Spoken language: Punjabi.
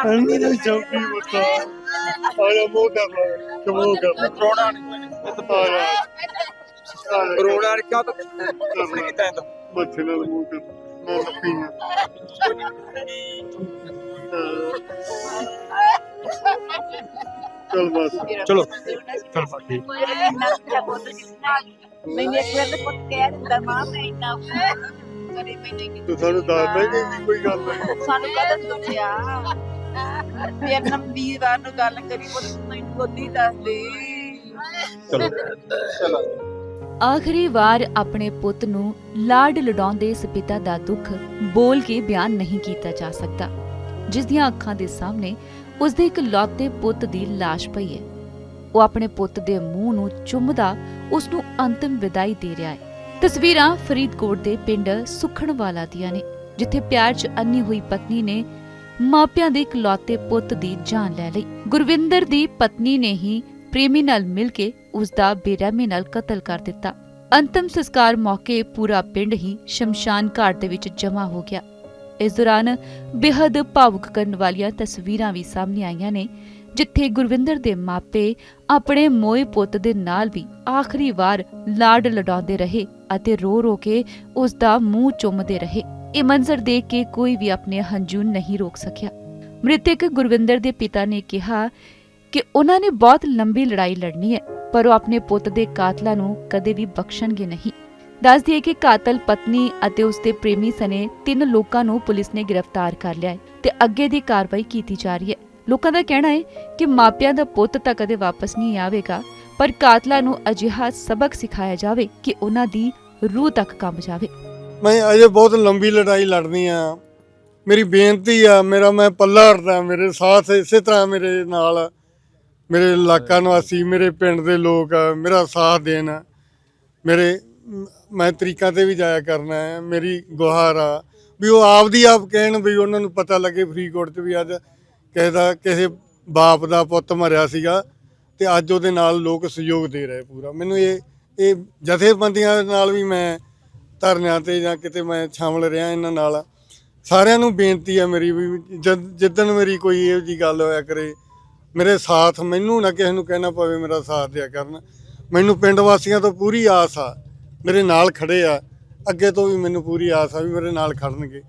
ਅੰਨੀ ਨੂੰ ਚੌਕੀ ਬਤਾ ਆਇਆ ਮੋਹ ਕਰ ਲੈ ਕਮੋ ਕਰ ਲੈ ਰੋਣਾ ਨਹੀਂ ਆਇਆ ਰੋਣਾ ਨਹੀਂ ਕਿਉਂ ਤੂੰ ਆਪਣੇ ਕੀਤਾ ਹੈ ਤਾਂ ਬੱਚੇ ਨਾਲ ਮੋਹ ਕਰ ਮੈਂ ਪੀਣਾ ਚਲ ਬਸ ਚਲੋ ਚਲ ਬਾਕੀ ਮੈਨੂੰ ਇੱਕ ਵਾਰ ਤਾਂ ਪੁੱਤ ਕਹਿ ਦਿੰਦਾ ਮਾਂ ਮੈਂ ਇੰਨਾ ਕਰੇ ਮੈਂ ਨਹੀਂ ਤੂੰ ਸਾਨੂੰ ਦੱਸ ਦੇ ਕਿ ਕੋਈ ਗੱਲ ਨਹੀਂ ਸਾਨੂੰ ਕਦੋਂ ਦੱਸਿਆ ਫਿਰ ਵੀਰਵਾਰ ਨੂੰ ਗੱਲ ਕਰੀ ਪੁੱਤ ਮੈਨੂੰ ਗੋਦੀ ਦੱਸ ਦੇ। ਚਲੋ। ਚਲੋ। ਆਖਰੀ ਵਾਰ ਆਪਣੇ ਪੁੱਤ ਨੂੰ ਲਾਡ ਲਡਾਉਂਦੇ ਇਸ ਪਿਤਾ ਦਾ ਦੁੱਖ ਬੋਲ ਕੇ ਬਿਆਨ ਨਹੀਂ ਕੀਤਾ ਜਾ ਸਕਦਾ। ਜਿਸ ਦੀਆਂ ਅੱਖਾਂ ਦੇ ਸਾਹਮਣੇ ਉਸ ਦੇ ਇੱਕ ਲੌਤੇ ਪੁੱਤ ਦੀ ਲਾਸ਼ ਪਈ ਹੈ। ਉਹ ਆਪਣੇ ਪੁੱਤ ਦੇ ਮੂੰਹ ਨੂੰ ਚੁੰਮਦਾ ਉਸ ਨੂੰ ਅੰਤਿਮ ਵਿਦਾਈ ਦੇ ਰਿਹਾ ਹੈ। ਤਸਵੀਰਾਂ ਫਰੀਦਕੋਟ ਦੇ ਪਿੰਡ ਸੁਖਣਵਾਲਾ ਦੀਆਂ ਨੇ ਜਿੱਥੇ ਪਿਆਰ 'ਚ ਅੰਨੀ ਹੋਈ ਪਤਨੀ ਨੇ ਮਾਪਿਆਂ ਦੇ ਇਕਲੌਤੇ ਪੁੱਤ ਦੀ ਜਾਨ ਲੈ ਲਈ। ਗੁਰਵਿੰਦਰ ਦੀ ਪਤਨੀ ਨੇ ਹੀ ਪ੍ਰੇਮੀ ਨਾਲ ਮਿਲ ਕੇ ਉਸ ਦਾ ਬੇਰਹਿਮੀ ਨਾਲ ਕਤਲ ਕਰ ਦਿੱਤਾ। ਅੰਤਮ ਸੰਸਕਾਰ ਮੌਕੇ ਪੂਰਾ ਪਿੰਡ ਹੀ ਸ਼ਮਸ਼ਾਨ ਘਾਟ ਦੇ ਵਿੱਚ ਜਮ੍ਹਾਂ ਹੋ ਗਿਆ। ਇਸ ਦੌਰਾਨ ਬੇहद ਭਾਵੁਕ ਕਰਨ ਵਾਲੀਆਂ ਤਸਵੀਰਾਂ ਵੀ ਸਾਹਮਣੇ ਆਈਆਂ ਨੇ, ਜਿੱਥੇ ਗੁਰਵਿੰਦਰ ਦੇ ਮਾਪੇ ਆਪਣੇ ਮੋਏ ਪੁੱਤ ਦੇ ਨਾਲ ਵੀ ਆਖਰੀ ਵਾਰ ਲਾਡ ਲਡਾਉਂਦੇ ਰਹੇ ਅਤੇ ਰੋ ਰੋ ਕੇ ਉਸ ਦਾ ਮੂੰਹ ਚੁੰਮਦੇ ਰਹੇ। ਇਹ ਮੰਜ਼ਰ ਦੇਖ ਕੇ ਕੋਈ ਵੀ ਆਪਣੇ ਹੰਝੂ ਨਹੀਂ ਰੋਕ ਸਕਿਆ। ਮ੍ਰਿਤਕ ਗੁਰਵਿੰਦਰ ਦੇ ਪਿਤਾ ਨੇ ਕਿਹਾ ਕਿ ਉਹਨਾਂ ਨੇ ਬਹੁਤ ਲੰਬੀ ਲੜਾਈ ਲੜਨੀ ਹੈ, ਪਰ ਉਹ ਆਪਣੇ ਪੁੱਤ ਦੇ ਕਾਤਲਾਂ ਨੂੰ ਕਦੇ ਵੀ ਬਖਸ਼ਣਗੇ ਨਹੀਂ। ਦੱਸ ਦਈਏ ਕਿ ਕਾਤਲ ਪਤਨੀ ਅਤੇ ਉਸ ਪ੍ਰੇਮੀ ਸਨੇ ਤਿੰਨ ਲੋਕਾਂ ਨੂੰ ਪੁਲਿਸ ਨੇ ਗ੍ਰਿਫਤਾਰ ਕਰ ਲਿਆ ਹੈ ਤੇ ਅੱਗੇ ਦੀ ਕਾਰਵਾਈ ਕੀਤੀ ਜਾ ਰਹੀ ਹੈ। ਲੋਕਾਂ ਦਾ ਕਹਿਣਾ ਹੈ ਕਿ ਮਾਪਿਆਂ ਦਾ ਪੁੱਤ ਤਾਂ ਕਦੇ ਵਾਪਸ ਨਹੀਂ ਆਵੇਗਾ, ਪਰ ਕਾਤਲਾਂ ਨੂੰ ਅਜਿਹਾ ਸਬਕ ਸਿਖਾਇਆ ਜਾਵੇ ਕਿ ਉਹਨਾਂ ਦੀ ਰੂਹ ਤੱਕ ਕੰਬ ਜਾਵੇ। ਮੈਂ ਅਜੇ ਬਹੁਤ ਲੰਬੀ ਲੜਾਈ ਲੜਨੀ ਆ। ਮੇਰੀ ਬੇਨਤੀ ਆ, ਮੇਰਾ ਮੈਂ ਪੱਲਾ ਹਟਦਾ ਮੇਰੇ ਸਾਥ, ਇਸੇ ਤਰ੍ਹਾਂ ਮੇਰੇ ਨਾਲ, ਮੇਰੇ ਇਲਾਕਾ ਨਿਵਾਸੀ, ਮੇਰੇ ਪਿੰਡ ਦੇ ਲੋਕ ਮੇਰਾ ਸਾਥ ਦੇਣ। ਮੇਰੇ, ਮੈਂ ਤਰੀਕਾਂ ਤੇ ਵੀ ਜਾਇਆ ਕਰਨਾ ਹੈ, ਮੇਰੀ ਗੁਹਾਰ ਆ। ਵੀ ਉਹ ਆਪਦੀ ਆਪ ਕਹਿਣ ਵੀ ਉਹਨਾਂ ਨੂੰ ਪਤਾ ਲੱਗੇ ਫਰੀਦਕੋਟ 'ਚ ਵੀ ਅੱਜ ਕਿਸੇ ਦਾ, ਕਿਸੇ ਬਾਪ ਦਾ ਪੁੱਤ ਮਰਿਆ ਸੀਗਾ ਤੇ ਅੱਜ ਉਹਦੇ ਨਾਲ ਲੋਕ ਸਹਿਯੋਗ ਦੇ ਰਹੇ ਪੂਰਾ। ਮੈਨੂੰ ਇਹ ਇਹ ਜਥੇਬੰਦੀਆਂ ਨਾਲ ਵੀ ਮੈਂ ਧਰਨਿਆਂ ਤੇ ਜਾਂ ਕਿਤੇ ਮੈਂ ਸ਼ਾਮਲ ਰਿਹਾ ਇਹਨਾਂ ਨਾਲ। ਸਾਰਿਆਂ ਨੂੰ ਬੇਨਤੀ ਹੈ ਮੇਰੀ ਵੀ ਜਦ ਜਿੱਦਣ ਮੇਰੀ ਕੋਈ ਇਹੋ ਜੀ ਗੱਲ ਹੋਇਆ ਕਰੇ, ਮੇਰੇ ਸਾਥ ਮੈਨੂੰ ਨਾ ਕਿਸੇ ਨੂੰ ਕਹਿਣਾ ਪਵੇ ਮੇਰਾ ਸਾਥ ਦਿਆ ਕਰਨ। ਮੈਨੂੰ ਪਿੰਡ ਵਾਸੀਆਂ ਤੋਂ ਪੂਰੀ ਆਸ ਆ, ਮੇਰੇ ਨਾਲ ਖੜੇ ਆ। ਅੱਗੇ ਤੋਂ ਵੀ ਮੈਨੂੰ ਪੂਰੀ ਆਸ ਆ ਵੀ ਮੇਰੇ ਨਾਲ ਖੜਨਗੇ।